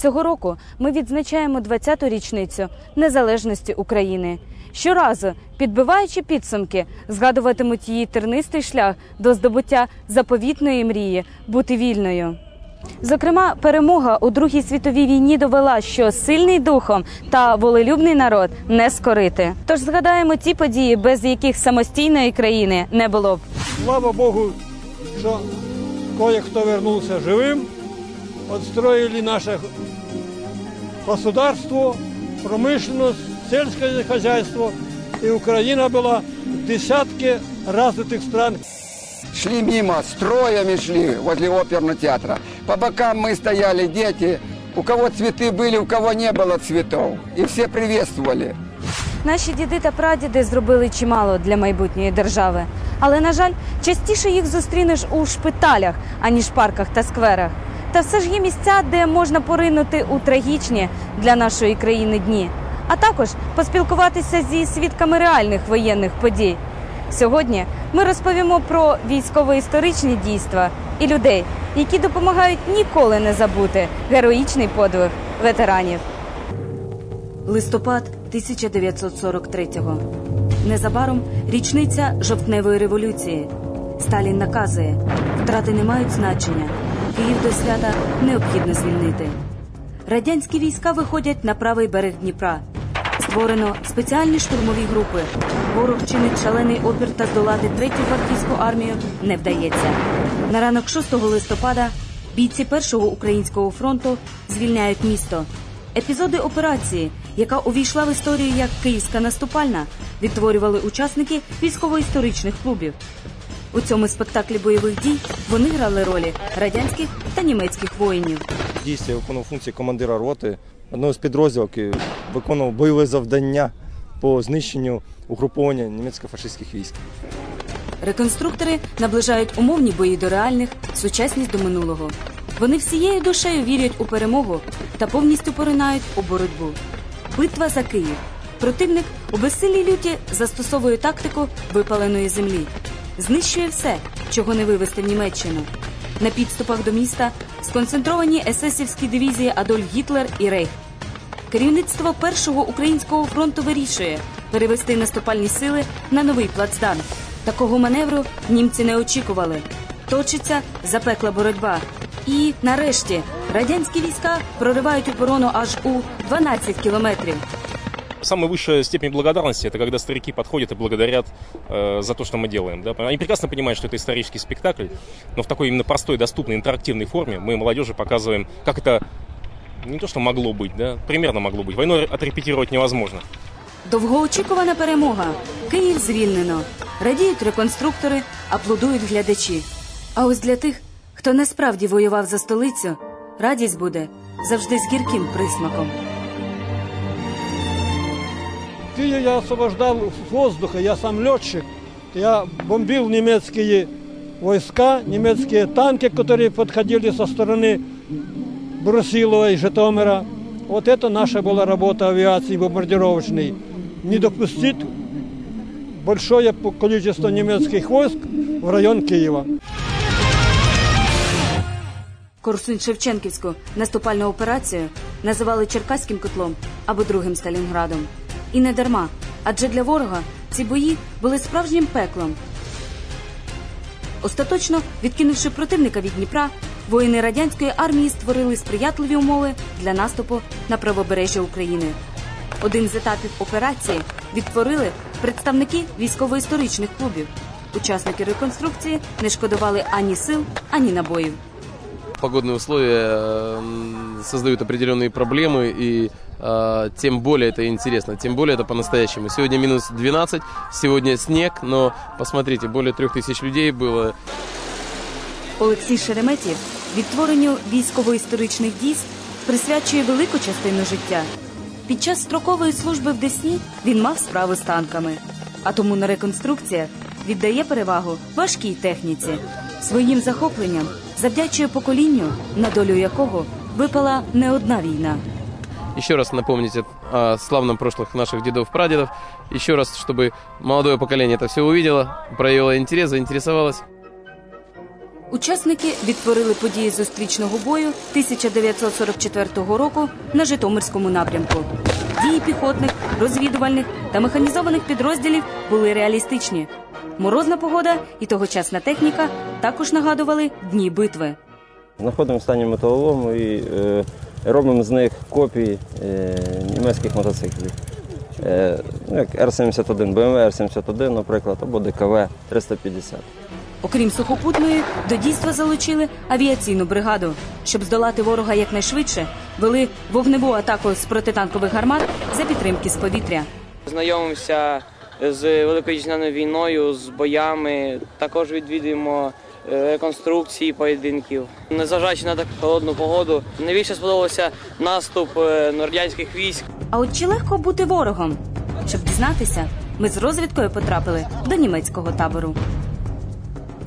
Цього року ми відзначаємо 20-ту річницю незалежності України. Щоразу, підбиваючи підсумки, згадуватимуть її тернистий шлях до здобуття заповітної мрії бути вільною. Зокрема, перемога у Другій світовій війні довела, що сильний духом та волелюбний народ не скорити. Тож згадаємо ті події, без яких самостійної країни не було б. Слава Богу, що кое-кто вернулся живым, отстроили наше государство, промышленность, сельское хозяйство, и Украина была в десятке развитых стран. Шли мимо, строями шли возле оперного театра. По бокам мы стояли, дети. У кого цветы были, у кого не было цветов. И все приветствовали. Наші діди та прадіди зробили чимало для майбутньої держави. Але, на жаль, частіше їх зустрінеш у шпиталях, аніж парках та скверах. Та все ж є місця, де можна поринути у трагічні для нашої країни дні, а також поспілкуватися зі свідками реальних воєнних подій. Сьогодні ми розповімо про військово-історичні дійства і людей, які допомагають ніколи не забути героїчний подвиг ветеранів. Листопад 1943-го. Незабаром річниця жовтневої революції. Сталін наказує: втрати не мають значення. Київ до свята необхідно звільнити. Радянські війська виходять на правий берег Дніпра. Створено спеціальні штурмові групи. Ворог чинить шалений опір та здолати третю гвардійську армію не вдається. На ранок 6 листопада бійці першого українського фронту звільняють місто. Епізоди операції, яка увійшла в історію як Київська наступальна, відтворювали учасники військово-історичних клубів. У цьому спектаклі бойових дій вони грали ролі радянських та німецьких воїнів. дійстві виконував функції командира роти одного з підрозділів, який виконував бойове завдання по знищенню угруповання німецько-фашистських військ. Реконструктори наближають умовні бої до реальних, сучасність до минулого. Вони всією душею вірять у перемогу та повністю поринають у боротьбу. Битва за Київ. Противник у безсилій люті застосовує тактику випаленої землі, знищує все, чого не вивезти в Німеччину. На підступах до міста сконцентровані есесівські дивізії Адольф Гітлер і Рейх. Керівництво першого українського фронту вирішує перевести наступальні сили на новий плацдарм. Такого маневру німці не очікували. Точиться запекла боротьба. І нарешті радянські війська проривають оборону аж у 12 кілометрів. Самая высшая степень благодарности это когда старики подходят и благодарят э, за то, что мы делаем. Да? Они прекрасно понимают, что это исторический спектакль, но в такой именно простой, доступной, интерактивной форме мы молодежи показываем, как это не то, что могло быть, да, примерно могло быть. Войну отрепетировать невозможно. Довгоочікувана перемога. Київ звільнено. Радіють реконструктори, аплодують глядачі. А ось для тих, хто насправді воював за столицю, радість буде завжди з гірким присмаком. Киев я освобождал с воздуха, я сам летчик. Я бомбил немецкие войска, немецкие танки, которые подходили со стороны Брусилова и Житомира. Вот это наша была работа авиации бомбардировочной. Не допустить большое количество немецких войск в район Киева. Корсунь-Шевченківську наступальну операцію називали Черкаським котлом або другим Сталінградом. І не дарма, адже для ворога ці бої були справжнім пеклом. Остаточно відкинувши противника від Дніпра, воїни радянської армії створили сприятливі умови для наступу на правобережжя України. Один з етапів операції відтворили представники військово-історичних клубів. Учасники реконструкції не шкодували ані сил, ані набоїв погодные условия м, создают определенные проблемы, и э, тем более это интересно, тем более это по-настоящему. Сегодня минус 12, сегодня снег, но посмотрите, более трех тысяч людей было. Олексій Шереметєв відтворенню військово-історичних дійств присвячує велику частину життя. Під час строкової служби в Десні він мав справу з танками, а тому на реконструкціях віддає перевагу важкій техніці. Своїм захопленням завдячує поколінню, на долю якого випала не одна війна. Еще раз напомнить о- о славном прошлых наших дедов-прадедов. Еще раз, чтобы молодое поколение это все увидело, проявило интерес, заинтересовалось. Учасники відтворили події зустрічного бою 1944 року на Житомирському напрямку. Дії піхотних, розвідувальних та механізованих підрозділів були реалістичні. Морозна погода і тогочасна техніка також нагадували дні битви. Знаходимо стані металолому і е, робимо з них копії е, німецьких мотоциклів. Е, ну, як Р-71, BMW Р-71, наприклад, або ДКВ 350. Окрім сухопутної, до дійства залучили авіаційну бригаду. Щоб здолати ворога якнайшвидше, вели вогневу атаку з протитанкових гармат за підтримки з повітря. Знайомимося з Великою вітчизняною війною, з боями. Також відвідуємо реконструкції поєдинків. Незважаючи на таку холодну погоду, найбільше сподобався наступ е, радянських військ. А от чи легко бути ворогом? Щоб дізнатися, ми з розвідкою потрапили до німецького табору.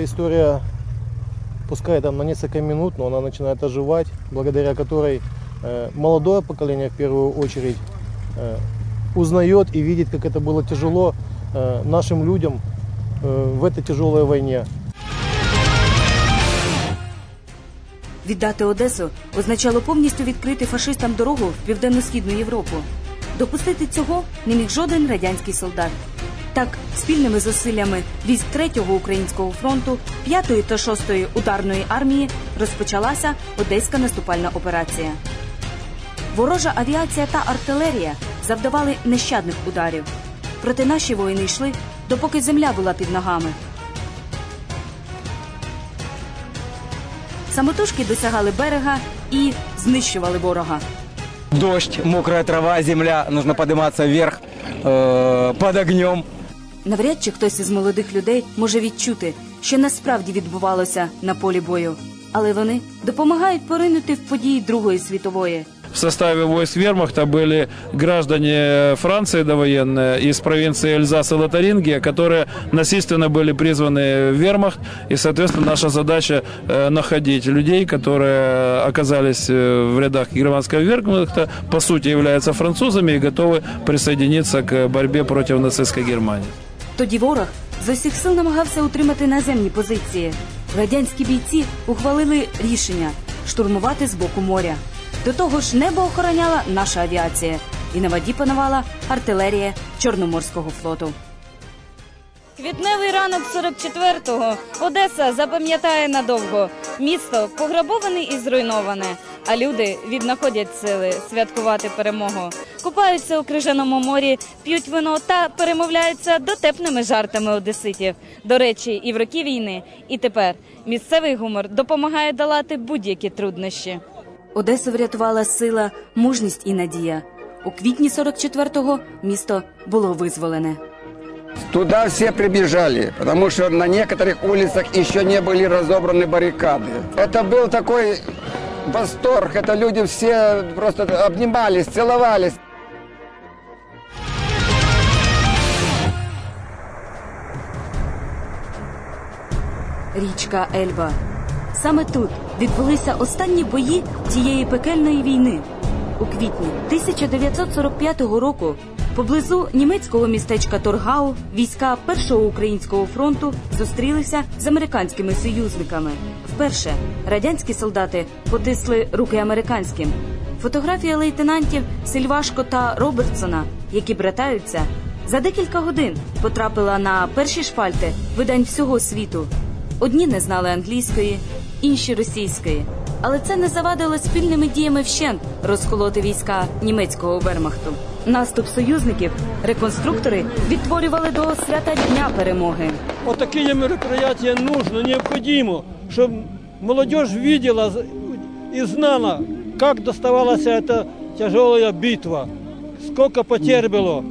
История, пускай там на несколько минут, но она начинает оживать, благодаря которой э, молодое поколение в первую очередь э, узнает и видит, как это было тяжело э, нашим людям э, в этой тяжелой войне. Віддати Одесу означало повністю відкрити фашистам дорогу в південно-східну Європу. Допустити цього не міг жоден радянський солдат. Так, спільними зусиллями військ 3-го українського фронту, 5-ї та 6-ї ударної армії розпочалася одеська наступальна операція. Ворожа авіація та артилерія завдавали нещадних ударів. Проте наші воїни йшли, допоки земля була під ногами. Самотужки досягали берега і знищували ворога. Дощ, мокра трава, земля, нужно підніматися вверх під под огнем. Навряд чи хтось із молодих людей може відчути, що насправді відбувалося на полі бою, але вони допомагають поринути в події Другої світової В составе войск вермахта были граждане Франции довоенные из провинции Эльзас и Лотарингия, которые насильственно были призваны в вермахт. И, соответственно, наша задача э, находить людей, которые оказались э, в рядах германского вермахта, по сути являются французами и готовы присоединиться к борьбе против нацистской Германии. Тоді ворог з усіх сил намагався утримати наземні позиції. Радянські бійці ухвалили рішення штурмувати з боку моря. До того ж, небо охороняла наша авіація, і на воді панувала артилерія Чорноморського флоту. Квітневий ранок 44-го Одеса запам'ятає надовго. Місто пограбоване і зруйноване, а люди віднаходять сили святкувати перемогу. Купаються у крижаному морі, п'ють вино та перемовляються дотепними жартами одеситів. До речі, і в роки війни, і тепер місцевий гумор допомагає долати будь-які труднощі. Одесу врятувала сила, мужність і надія. У квітні 44-го місто було визволене. Туда все прибежали, потому что на некоторых улицах еще не были разобраны баррикады. Это был такой восторг, это люди все просто обнимались, целовались. Річка Ельба. Саме тут відбулися останні бої цієї пекельної війни. У квітні 1945 року поблизу німецького містечка Торгау війська Першого українського фронту зустрілися з американськими союзниками. Вперше радянські солдати потисли руки американським. Фотографія лейтенантів Сильвашко та Робертсона, які братаються, за декілька годин потрапила на перші шпальти видань всього світу. Одні не знали англійської, інші російської. Але це не завадило спільними діями вщент розколоти війська німецького вермахту. Наступ союзників реконструктори відтворювали до свята Дня перемоги. Вот такие мероприятия нужно, необходимо, чтобы молодежь видела и знала, как доставалась эта тяжелая битва, сколько потерь было.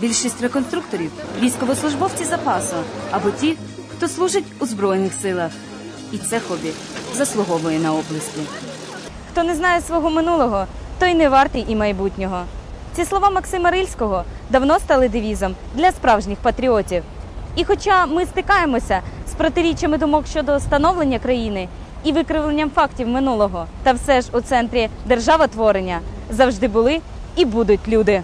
Більшість реконструкторів військовослужбовці запасу або ті, хто служить у збройних силах. І це хобі заслуговує на оплески. Хто не знає свого минулого, той не вартий і майбутнього. Ці слова Максима Рильського давно стали девізом для справжніх патріотів. І хоча ми стикаємося з протиріччями думок щодо становлення країни і викривленням фактів минулого, та все ж у центрі державотворення завжди були і будуть люди.